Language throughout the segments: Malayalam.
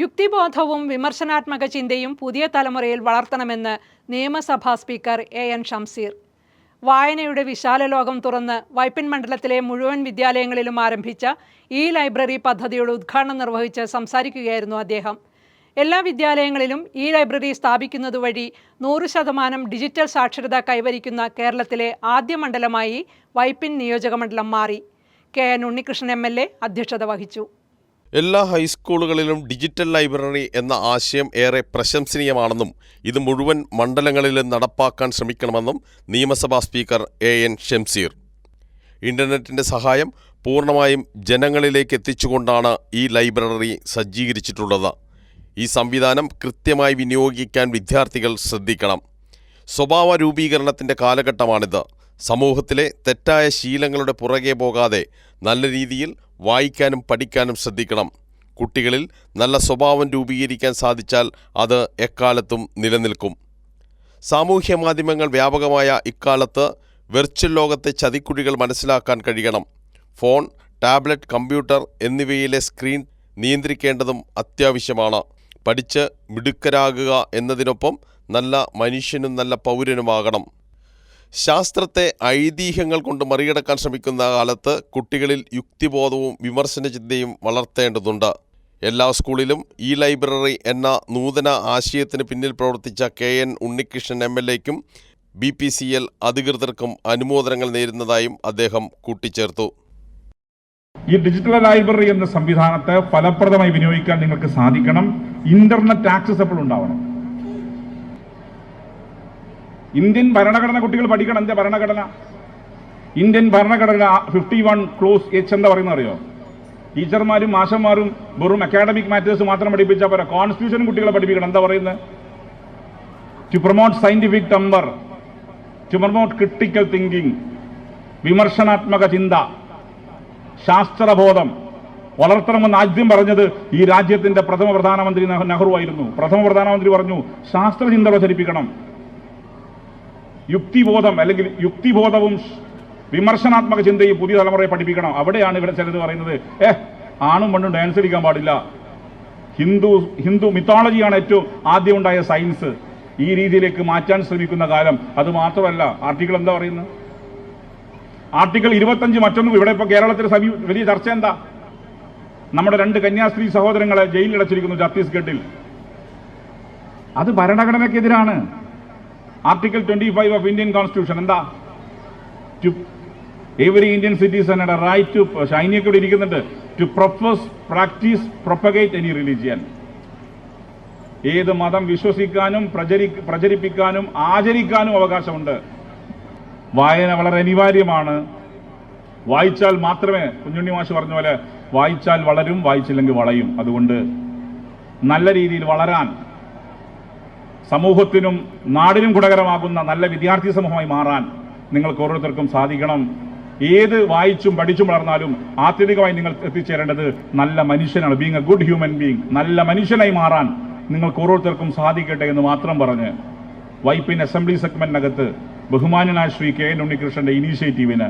യുക്തിബോധവും വിമർശനാത്മക ചിന്തയും പുതിയ തലമുറയിൽ വളർത്തണമെന്ന് നിയമസഭാ സ്പീക്കർ എ എൻ ഷംസീർ. വായനയുടെ വിശാല ലോകം തുറന്ന് വൈപ്പിൻ മണ്ഡലത്തിലെ മുഴുവൻ വിദ്യാലയങ്ങളിലും ആരംഭിച്ച ഈ ലൈബ്രറി പദ്ധതിയുടെ ഉദ്ഘാടനം നിർവഹിച്ച് സംസാരിക്കുകയായിരുന്നു അദ്ദേഹം. എല്ലാ വിദ്യാലയങ്ങളിലും ഈ ലൈബ്രറി സ്ഥാപിക്കുന്നതുവഴി നൂറ് ശതമാനം ഡിജിറ്റൽ സാക്ഷരത കൈവരിക്കുന്ന കേരളത്തിലെ ആദ്യ മണ്ഡലമായി വൈപ്പിൻ നിയോജകമണ്ഡലം മാറി. കെ എൻ ഉണ്ണികൃഷ്ണൻ എം അധ്യക്ഷത വഹിച്ചു. എല്ലാ ഹൈസ്കൂളുകളിലും ഡിജിറ്റൽ ലൈബ്രറി എന്ന ആശയം ഏറെ പ്രശംസനീയമാണെന്നും ഇത് മുഴുവൻ മണ്ഡലങ്ങളിലും നടപ്പാക്കാൻ ശ്രമിക്കണമെന്നും നിയമസഭാ സ്പീക്കർ എ എൻ ഷംസീർ. ഇന്റർനെറ്റിന്റെ സഹായം പൂർണമായും ജനങ്ങളിലേക്ക് എത്തിച്ചുകൊണ്ടാണ് ഈ ലൈബ്രറി സജ്ജീകരിച്ചിട്ടുള്ളത്. ഈ സംവിധാനം കൃത്യമായി വിനിയോഗിക്കാൻ വിദ്യാർത്ഥികൾ ശ്രദ്ധിക്കണം. സ്വഭാവ രൂപീകരണത്തിന്റെ കാലഘട്ടമാണിത്. സമൂഹത്തിലെ തെറ്റായ ശീലങ്ങളുടെ പുറകെ പോകാതെ നല്ല രീതിയിൽ വായിക്കാനും പഠിക്കാനും ശ്രദ്ധിക്കണം. കുട്ടികളിൽ നല്ല സ്വഭാവം രൂപീകരിക്കാൻ സാധിച്ചാൽ അത് എക്കാലത്തും നിലനിൽക്കും. സാമൂഹ്യ മാധ്യമങ്ങൾ വ്യാപകമായ ഇക്കാലത്ത് വെർച്വൽ ലോകത്തെ ചതിക്കുഴികൾ മനസ്സിലാക്കാൻ കഴിയണം. ഫോൺ ടാബ്ലറ്റ് കമ്പ്യൂട്ടർ എന്നിവയിലെ സ്ക്രീൻ നിയന്ത്രിക്കേണ്ടതും അത്യാവശ്യമാണ്. പഠിച്ച് മിടുക്കരാകുക എന്നതിനൊപ്പം നല്ല മനുഷ്യനും നല്ല പൗരനുമാകണം. ശാസ്ത്രത്തെ ഐതിഹ്യങ്ങൾ കൊണ്ട് മറികടക്കാൻ ശ്രമിക്കുന്ന കാലത്ത് കുട്ടികളിൽ യുക്തിബോധവും വിമർശന ചിന്തയും വളർത്തേണ്ടതുണ്ട്. എല്ലാ സ്കൂളിലും ഇ ലൈബ്രറി എന്ന നൂതന ആശയത്തിന് പിന്നിൽ പ്രവർത്തിച്ച K N Unnikrishnan M L എക്കും B P C L അധികൃതർക്കും അനുമോദനങ്ങൾ നേരുന്നതായും അദ്ദേഹം കൂട്ടിച്ചേർത്തു. ഈ ഡിജിറ്റൽ ലൈബ്രറി എന്ന സംവിധാനത്തെ ഫലപ്രദമായി വിനിയോഗിക്കാൻ നിങ്ങൾക്ക് സാധിക്കണം. ഇന്റർനെറ്റ് ആക്സസബിൾ ഉണ്ടാവണം. ഇന്ത്യൻ ഭരണഘടന കുട്ടികൾ പഠിക്കണം എന്താ ഭരണഘടന? ഇന്ത്യൻ ഭരണഘടന ഫിഫ്റ്റി വൺ ക്ലോസ് എച്ച് എന്താ പറയുന്ന അറിയോ? ടീച്ചർമാരും മാഷന്മാരും വെറും അക്കാഡമിക് മാറ്റേഴ്സ് മാത്രം പഠിപ്പിച്ചാൽ പോരാ. കോൺസ്റ്റിറ്റ്യൂഷൻ കുട്ടികളെ പഠിപ്പിക്കണം എന്താ പറയുന്നത്? To promote scientific temper to promote critical thinking വിമർശനാത്മക ചിന്ത ശാസ്ത്രബോധം. വളർത്തണമെന്ന് ആദ്യം പറഞ്ഞത് ഈ രാജ്യത്തിന്റെ പ്രഥമ പ്രധാനമന്ത്രി നെഹ്- നെഹ്റു ആയിരുന്നു. പ്രഥമ പ്രധാനമന്ത്രി പറഞ്ഞു ശാസ്ത്രചിന്ത പ്രചരിപ്പിക്കണം യുക്തിബോധം അല്ലെങ്കിൽ യുക്തിബോധവും വിമർശനാത്മക ചിന്തയും പുതിയ തലമുറയെ പഠിപ്പിക്കണം. അവിടെയാണ് ഇവിടെ ചിലത് പറയുന്നത് ഏ ആണും പെണ്ണും ഡാൻസ് അടിക്കാൻ പാടില്ല. ഹിന്ദു ഹിന്ദു മിത്തോളജിയാണ് ഏറ്റവും ആദ്യം ഉണ്ടായ സയൻസ് ഈ രീതിയിലേക്ക് മാറ്റാൻ ശ്രമിക്കുന്ന കാലം. അത് മാത്രമല്ല ആർട്ടിക്കിൾ എന്താ പറയുന്നത്? ആർട്ടിക്കിൾ ഇരുപത്തഞ്ച് മറ്റൊന്നും ഇവിടെ ഇപ്പോൾ കേരളത്തിൽ വലിയ ചർച്ച എന്താ? നമ്മുടെ രണ്ട് കന്യാസ്ത്രീ സഹോദരങ്ങളെ ജയിലിൽ അടച്ചിരിക്കുന്നു ഛത്തീസ്ഗഡിൽ. അത് ഭരണഘടനയ്ക്കെതിരാണ്. Twenty five of Indian constitution എന്താ? To every Indian citizen right to ഷൈനിയൊക്കെ ഇവിടെ ഇരിക്കുന്നുണ്ട് to profess practice propagate any religion ഏത് മതം വിശ്വസിക്കാനും പ്രചരി പ്രചരിപ്പിക്കാനും ആചരിക്കാനും അവകാശമുണ്ട്. വായന വളരെ അനിവാര്യമാണ്. വായിച്ചാൽ മാത്രമേ കുഞ്ഞുണ്ണി മാഷ് പറഞ്ഞ പോലെ വായിച്ചാൽ വളരും വായിച്ചില്ലെങ്കിൽ വളയും. അതുകൊണ്ട് നല്ല രീതിയിൽ വളരാൻ സമൂഹത്തിനും നാടിനും ഗുണകരമാകുന്ന നല്ല വിദ്യാർത്ഥി സമൂഹമായി മാറാൻ നിങ്ങൾക്ക് ഓരോരുത്തർക്കും സാധിക്കണം. ഏത് വായിച്ചും പഠിച്ചും വളർന്നാലും ആത്യന്തികമായി നിങ്ങൾ എത്തിച്ചേരേണ്ടത് നല്ല മനുഷ്യനാണ്. Being a good human being നല്ല മനുഷ്യനായി മാറാൻ നിങ്ങൾക്ക് ഓരോരുത്തർക്കും സാധിക്കട്ടെ എന്ന് മാത്രം പറഞ്ഞ് വൈപ്പിൻ അസംബ്ലി സെഗ്മെന്റിനകത്ത് ബഹുമാനനായ ശ്രീ കെ എൻ ഉണ്ണികൃഷ്ണന്റെ ഇനീഷ്യേറ്റീവിന്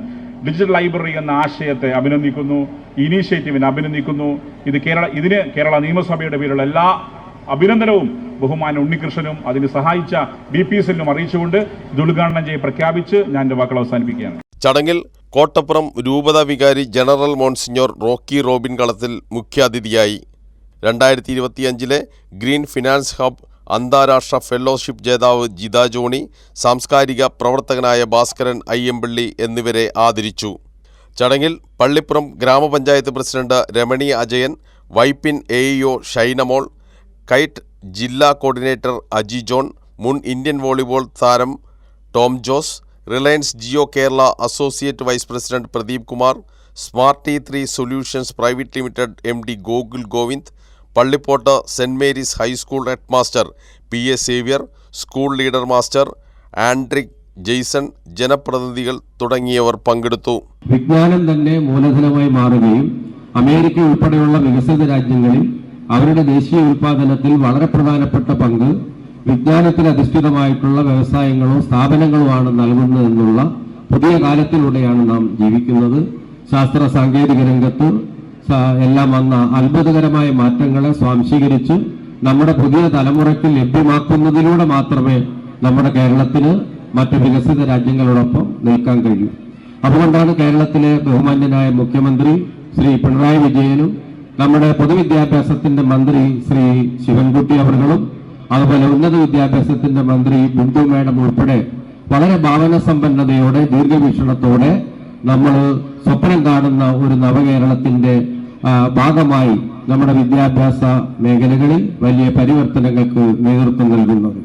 ഡിജിറ്റൽ ലൈബ്രറി എന്ന ആശയത്തെ അഭിനന്ദിക്കുന്നു. ഇനീഷ്യേറ്റീവിനെ അഭിനന്ദിക്കുന്നു. ഇത് കേരള ഇതിന് കേരള നിയമസഭയുടെ പേരിലുള്ള എല്ലാ അഭിനന്ദനവും ബഹുമാന ഉണ്ണികൃഷ്ണനും അതിന് സഹായിച്ച ബി പി എസ് എല്ലിനും അറിയിച്ചുകൊണ്ട് ഇത് ഉദ്ഘാടനം ചെയ്ത് പ്രഖ്യാപിച്ച് ഞാൻ എന്റെ വാക്കുകൾ അവസാനിപ്പിക്കുകയാണ്. ചടങ്ങിൽ കോട്ടപ്പുറം രൂപത വികാരി ജനറൽ മോൺസിഞ്ഞോർ റോക്കി റോബിൻ കളത്തിൽ മുഖ്യാതിഥിയായി. രണ്ടായിരത്തി ഇരുപത്തിയഞ്ചിലെ ഗ്രീൻ ഫിനാൻസ് ഹബ് അന്താരാഷ്ട്ര ഫെലോഷിപ്പ് ജേതാവ് ജിത ജോണി സാംസ്കാരിക പ്രവർത്തകനായ ഭാസ്കരൻ അയ്യമ്പള്ളി എന്നിവരെ ആദരിച്ചു. ചടങ്ങിൽ പള്ളിപ്പുറം ഗ്രാമപഞ്ചായത്ത് president Ramani Ajayan Vypin A Shinamol KITE ജില്ലാ കോർഡിനേറ്റർ അജി ജോൺ മുൻ ഇന്ത്യൻ വോളിബോൾ താരം Tom Jose Reliance Jio Kerala associate vice president Pradeep Kumar smart T three solutions private limited M D Gokul Govind Pallippottu saint Mary's high school head master P A Xavier school leader master Andric Jaison ജനപ്രതിനിധികൾ തുടങ്ങിയവർ പങ്കെടുത്തു. വിജ്ഞാനം തന്നെ മൂലധനമായി മാറുകയും അമേരിക്ക ഉൾപ്പെടെയുള്ള വികസിത രാജ്യങ്ങളിൽ അവരുടെ ദേശീയ ഉൽപാദനത്തിൽ വളരെ പ്രധാനപ്പെട്ട പങ്ക് വിജ്ഞാനത്തിൽ അധിഷ്ഠിതമായിട്ടുള്ള വ്യവസായങ്ങളോ സ്ഥാപനങ്ങളോ ആണ് നൽകുന്നതെന്നുള്ള പുതിയ കാലത്തിലൂടെയാണ് നാം ജീവിക്കുന്നത്. ശാസ്ത്ര സാങ്കേതിക രംഗത്ത് എല്ലാം വന്ന അത്ഭുതകരമായ മാറ്റങ്ങളെ സ്വാംശീകരിച്ച് നമ്മുടെ പുതിയ തലമുറയ്ക്ക് ലഭ്യമാക്കുന്നതിലൂടെ മാത്രമേ നമ്മുടെ കേരളത്തിന് മറ്റ് വികസിത രാജ്യങ്ങളോടൊപ്പം നിൽക്കാൻ കഴിയൂ. അതുകൊണ്ടാണ് കേരളത്തിലെ ബഹുമാന്യനായ മുഖ്യമന്ത്രി ശ്രീ പിണറായി വിജയനും നമ്മുടെ പൊതുവിദ്യാഭ്യാസത്തിന്റെ മന്ത്രി ശ്രീ ശിവൻകുട്ടി അവർകളും അതുപോലെ ഉന്നത വിദ്യാഭ്യാസത്തിന്റെ മന്ത്രി ബിന്ദു മാഡം ഉൾപ്പെടെ വളരെ ഭാവന സമ്പന്നതയോടെ ദീർഘവീക്ഷണത്തോടെ നമ്മൾ സ്വപ്നം കാണുന്ന ഒരു നവകേരളത്തിന്റെ ഭാഗമായി നമ്മുടെ വിദ്യാഭ്യാസ മേഖലകളിൽ വലിയ പരിവർത്തനങ്ങൾക്ക് നേതൃത്വം നൽകുന്നത്.